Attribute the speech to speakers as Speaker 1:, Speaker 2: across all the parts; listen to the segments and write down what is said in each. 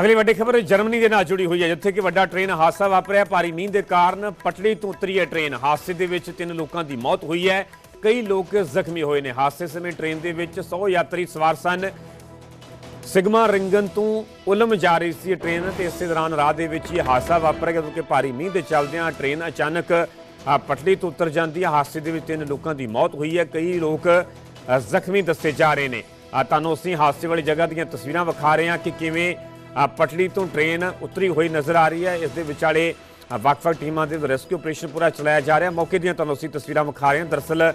Speaker 1: ਅਗਲੀ ਵੱਡੀ ਖਬਰ, ਜਰਮਨੀ ਦੇ ਨਾਲ ਜੁੜੀ ਹੋਈ ਹੈ, ਜਿੱਥੇ ਕਿ ਵੱਡਾ ਟ੍ਰੇਨ ਹਾਦਸਾ ਵਾਪਰਿਆ। ਭਾਰੀ ਮੀਂਹ ਦੇ ਕਾਰਨ ਪਟੜੀ ਤੋਂ ਉਤਰੀ ਹੈ ਟ੍ਰੇਨ। ਹਾਦਸੇ ਦੇ ਵਿੱਚ ਤਿੰਨ ਲੋਕਾਂ ਦੀ ਮੌਤ ਹੋਈ ਹੈ। ਕਈ ਲੋਕ ਜ਼ਖਮੀ ਹੋਏ ਨੇ। ਹਾਦਸੇ ਸਮੇਂ ਟ੍ਰੇਨ ਦੇ ਵਿੱਚ 100 ਯਾਤਰੀ ਸਵਾਰ ਸਨ। ਸਿਗਮਾ ਰਿੰਗਨ ਤੋਂ ਉਲਮ ਜਾ ਰਹੀ ਸੀ ਇਹ ਟ੍ਰੇਨ ਤੇ ਇਸੇ ਦੌਰਾਨ ਰਾਹ ਦੇ ਵਿੱਚ ਹੀ ਇਹ ਹਾਦਸਾ ਵਾਪਰਿਆ ਕਿਉਂਕਿ ਭਾਰੀ ਮੀਂਹ ਦੇ ਚੱਲਦਿਆਂ ਟ੍ਰੇਨ ਅਚਾਨਕ ਪਟੜੀ ਤੋਂ ਉਤਰ ਜਾਂਦੀ ਹੈ। ਹਾਦਸੇ ਦੇ ਵਿੱਚ ਤਿੰਨ ਲੋਕਾਂ ਦੀ ਮੌਤ ਹੋਈ ਹੈ। ਕਈ ਲੋਕ ਜ਼ਖਮੀ ਦੱਸੇ ਜਾ ਰਹੇ ਨੇ। ਤੁਹਾਨੂੰ ਅਸੀਂ ਹਾਦਸੇ ਵਾਲੀ ਜਗ੍ਹਾ ਦੀਆਂ ਤਸਵੀਰਾਂ ਵਿਖਾ ਰਹੇ ਹਾਂ ਕਿ ਕਿਵੇਂ ਪਟੜੀ ਤੋਂ ਟ੍ਰੇਨ ਉਤਰੀ ਹੋਈ ਨਜ਼ਰ ਆ ਰਹੀ ਹੈ। ਇਸ ਦੇ ਵਿਚਾਲੇ ਅ, ਵੱਖ-ਵੱਖ ਟੀਮਾਂ ਦੇ ਰੈਸਕਿਊ ਆਪਰੇਸ਼ਨ ਪੂਰਾ ਚਲਾਇਆ ਜਾ ਰਿਹਾ। ਮੌਕੇ ਦੀਆਂ ਤੁਹਾਨੂੰ ਅਸੀਂ ਤਸਵੀਰਾਂ ਵਿਖਾ ਰਹੇ ਹਾਂ। ਦਰਅਸਲ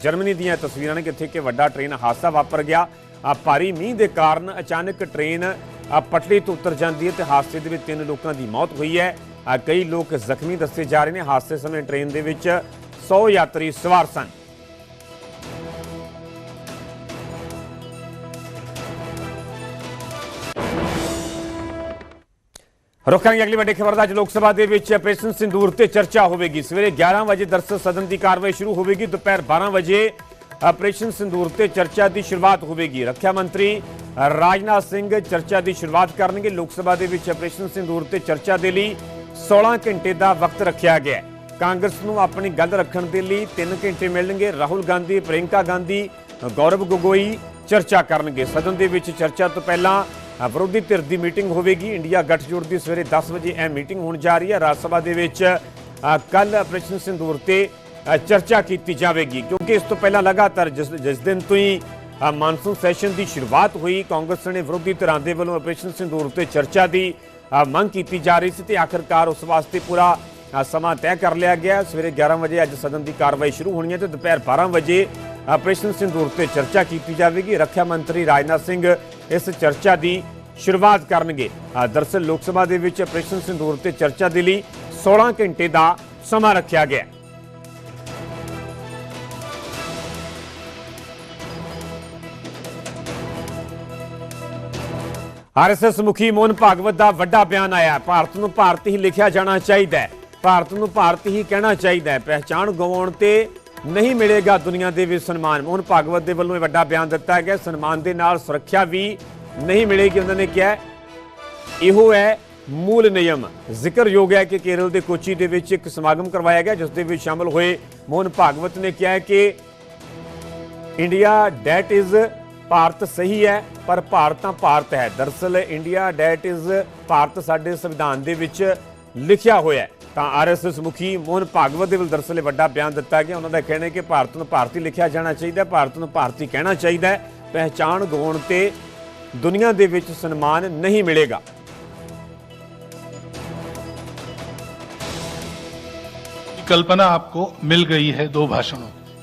Speaker 1: ਜਰਮਨੀ ਦੀਆਂ ਤਸਵੀਰਾਂ ਨੇ ਕਿੱਥੇ ਕਿ ਵੱਡਾ ਟ੍ਰੇਨ ਹਾਦਸਾ ਵਾਪਰ ਗਿਆ। ਭਾਰੀ ਮੀਂਹ ਦੇ ਕਾਰਨ ਅਚਾਨਕ ਟ੍ਰੇਨ ਪਟੜੀ ਤੋਂ ਉਤਰ ਜਾਂਦੀ ਹੈ ਤੇ ਹਾਦਸੇ ਦੇ ਵਿੱਚ ਤਿੰਨ ਲੋਕਾਂ ਦੀ ਮੌਤ ਹੋਈ ਹੈ। ਕਈ ਲੋਕ ਜ਼ਖਮੀ ਦੱਸੇ ਜਾ ਰਹੇ ਨੇ। ਹਾਦਸੇ ਸਮੇਂ ਟ੍ਰੇਨ ਦੇ ਵਿੱਚ 100 ਯਾਤਰੀ ਸਵਾਰ ਸਨ। ਰੁਕਾਂਗੇ ਅਗਲੀ ਵੱਡੀ ਖਬਰ ਦਾ ਅੱਜ ਲੋਕ ਸਭਾ ਦੇ ਵਿੱਚ ਆਪਰੇਸ਼ਨ ਸਿੰਦੂਰ ਤੇ ਚਰਚਾ ਹੋਵੇਗੀ। ਸਵੇਰੇ 11 ਵਜੇ ਦਰਸਲ ਸਦਨ ਦੀ ਕਾਰਵਾਈ ਸ਼ੁਰੂ ਹੋਵੇਗੀ। ਦੁਪਹਿਰ 12 ਵਜੇ ਆਪਰੇਸ਼ਨ ਸਿੰਦੂਰ ਤੇ ਚਰਚਾ ਦੀ ਸ਼ੁਰੂਆਤ ਹੋਵੇਗੀ। ਰੱਖਿਆ ਮੰਤਰੀ ਰਾਜਨਾਥ ਸਿੰਘ ਚਰਚਾ ਦੀ ਸ਼ੁਰੂਆਤ ਕਰਨਗੇ। ਲੋਕ ਸਭਾ ਦੇ ਵਿੱਚ ਆਪਰੇਸ਼ਨ ਸਿੰਦੂਰ ਤੇ ਚਰਚਾ ਦੇ ਲਈ 16 ਘੰਟੇ ਦਾ ਵਕਤ ਰੱਖਿਆ ਗਿਆ ਹੈ। ਕਾਂਗਰਸ ਨੂੰ ਆਪਣੀ ਗੱਲ ਰੱਖਣ ਦੇ ਲਈ 3 ਘੰਟੇ ਮਿਲਣਗੇ। ਰਾਹੁਲ ਗਾਂਧੀ ਪ੍ਰਿੰਕਾ ਗਾਂਧੀ, ਗੌਰਵ ਗੋਗੋਈ ਚਰਚਾ ਕਰਨਗੇ। ਸਦਨ ਦੇ ਵਿੱਚ ਚਰਚਾ ਤੋਂ ਪਹਿਲਾਂ ਵਿਰੋਧੀ ਧਿਰ ਦੀ ਮੀਟਿੰਗ ਹੋਵੇਗੀ। ਇੰਡੀਆ ਗੱਠਜੋੜ ਦੀ ਸਵੇਰੇ 10 ਵਜੇ ਇਹ ਮੀਟਿੰਗ ਹੋਣ ਜਾ ਰਹੀ ਹੈ। ਰਾਜ ਸਭਾ ਦੇ ਵਿੱਚ ਕੱਲ ਆਪਰੇਸ਼ਨ ਸਿੰਦੂਰ ਤੇ ਚਰਚਾ ਕੀਤੀ ਜਾਵੇਗੀ। ਕਿਉਂਕਿ ਇਸ ਤੋਂ ਪਹਿਲਾਂ ਲਗਾਤਾਰ ਜਿਸ ਜਿਸ ਦਿਨ ਤੋਂ ਹੀ ਮਾਨਸੂਨ ਸੈਸ਼ਨ ਦੀ ਸ਼ੁਰੂਆਤ ਹੋਈ, ਕਾਂਗਰਸ ਨੇ ਵਿਰੋਧੀ ਧਿਰਾਂ ਦੇ ਵੱਲੋਂ ਆਪਰੇਸ਼ਨ ਸਿੰਦੂਰ ਤੇ ਚਰਚਾ ਦੀ ਮੰਗ ਕੀਤੀ ਜਾ ਰਹੀ ਸੀ ਤੇ ਆਖਰਕਾਰ ਉਸ ਵਾਸਤੇ ਪੂਰਾ ਸਮਾਂ ਤੈਅ ਕਰ ਲਿਆ ਗਿਆ। ਸਵੇਰੇ 11 ਵਜੇ ਅੱਜ ਸਦਨ ਦੀ ਕਾਰਵਾਈ ਸ਼ੁਰੂ ਹੋਣੀ ਹੈ ਤੇ ਦੁਪਹਿਰ 12 ਵਜੇ ਆਪਰੇਸ਼ਨ ਸਿੰਦੂਰ ਤੇ ਚਰਚਾ ਕੀਤੀ ਜਾਵੇਗੀ। ਰੱਖਿਆ ਮੰਤਰੀ ਰਾਜਨਾਥ ਸਿੰਘ ਇਸ ਚਰਚਾ ਦੀ ਸ਼ੁਰੂਆਤ ਕਰਨਗੇ। ਅ, ਲੋਕ ਸਭਾ ਦੇ ਵਿੱਚ ਆਪਰੇਸ਼ਨ ਸਿੰਦੂਰ ਤੇ ਚਰਚਾ ਦੇ ਲਈ 16 ਘੰਟੇ ਦਾ ਸਮਾਂ ਰੱਖਿਆ ਗਿਆ। ਹੈ। ਆਰਐਸਐਸ ਮੁਖੀ ਮੋਹਨ ਭਾਗਵਤ ਦਾ ਵੱਡਾ ਬਿਆਨ ਆਇਆ। ਭਾਰਤ ਨੂੰ ਭਾਰਤ ਹੀ ਲਿਖਿਆ ਜਾਣਾ ਚਾਹੀਦਾ ਹੈ। ਭਾਰਤ ਨੂੰ ਭਾਰਤ ਹੀ ਕਹਿਣਾ ਚਾਹੀਦਾ ਹੈ। ਪਹਿਚਾਣ ਗਵਾਉਣ ਤੇ ਨਹੀਂ ਮਿਲੇਗਾ ਦੁਨੀਆ ਦੇ ਵਿੱਚ ਸਨਮਾਨ। ਮੋਹਨ ਭਾਗਵਤ ਦੇ ਵੱਲੋਂ ਇਹ ਵੱਡਾ ਬਿਆਨ ਦਿੱਤਾ ਗਿਆ। ਸਨਮਾਨ ਦੇ ਨਾਲ ਸੁਰੱਖਿਆ ਵੀ ਨਹੀਂ ਮਿਲੇਗੀ, ਉਹਨਾਂ ਨੇ ਕਿਹਾ। ਇਹੋ ਹੈ ਮੂਲ ਨਿਯਮ। ਜ਼ਿਕਰਯੋਗ ਹੈ ਕਿ ਕੇਰਲ ਦੇ ਕੋਚੀ ਦੇ ਵਿੱਚ ਇੱਕ ਸਮਾਗਮ ਕਰਵਾਇਆ ਗਿਆ, ਜਿਸ ਦੇ ਵਿੱਚ ਸ਼ਾਮਲ ਹੋਏ ਮੋਹਨ ਭਾਗਵਤ ਨੇ ਕਿਹਾ ਕਿ ਇੰਡੀਆ ਡੈਟ ਇਜ਼ ਭਾਰਤ ਸਹੀ ਹੈ, ਪਰ ਭਾਰਤ ਤਾਂ ਭਾਰਤ ਹੈ। ਦਰਅਸਲ ਇੰਡੀਆ ਡੈਟ ਇਜ਼ ਭਾਰਤ ਸਾਡੇ ਸੰਵਿਧਾਨ ਦੇ ਵਿੱਚ ਲਿਖਿਆ ਹੋਇਆ ਹੈ। ਤਾਂ ਆਰਐਸਐਸ ਮੁਖੀ ਮੋਹਨ ਭਾਗਵਤ ਦੇ ਵੱਲ ਦਰਅਸਲ ਇਹ ਵੱਡਾ ਬਿਆਨ ਦਿੱਤਾ ਗਿਆ ਉਹਨਾਂ ਦਾ ਕਹਿਣਾ ਹੈ ਕਿ ਭਾਰਤ ਨੂੰ ਭਾਰਤੀ ਲਿਖਿਆ ਜਾਣਾ ਚਾਹੀਦਾ ਹੈ ਭਾਰਤ ਨੂੰ ਭਾਰਤੀ ਕਹਿਣਾ ਚਾਹੀਦਾ ਹੈ ਪਹਿਚਾਣ ਗਵਾਉਣ ਤੇ ਦੁਨੀਆ ਦੇ ਵਿੱਚ ਸਨਮਾਨ ਨਹੀਂ ਮਿਲੇਗਾ
Speaker 2: की कल्पना आपको मिल गई है दो भाषणों की।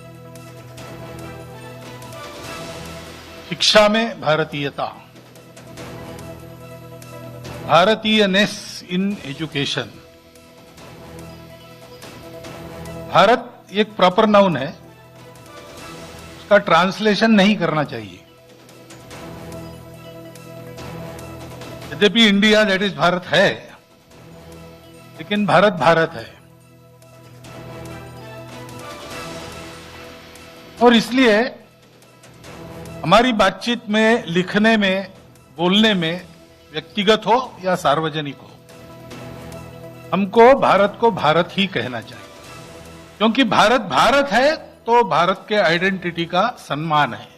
Speaker 2: शिक्षा में भारतीयता भारतीयनेस इन एजुकेशन भारत एक प्रॉपर नाउन है। उसका ट्रांसलेशन नहीं करना चाहिए। यद्यपि इंडिया दैट इज़ भारत है, लेकिन भारत भारत है। और इसलिए हमारी बातचीत में, लिखने में, बोलने में व्यक्तिगत हो या सार्वजनिक हो, हमको भारत को भारत ही कहना चाहिए। क्योंकि भारत भारत है तो भारत के आइडेंटिटी का सम्मान है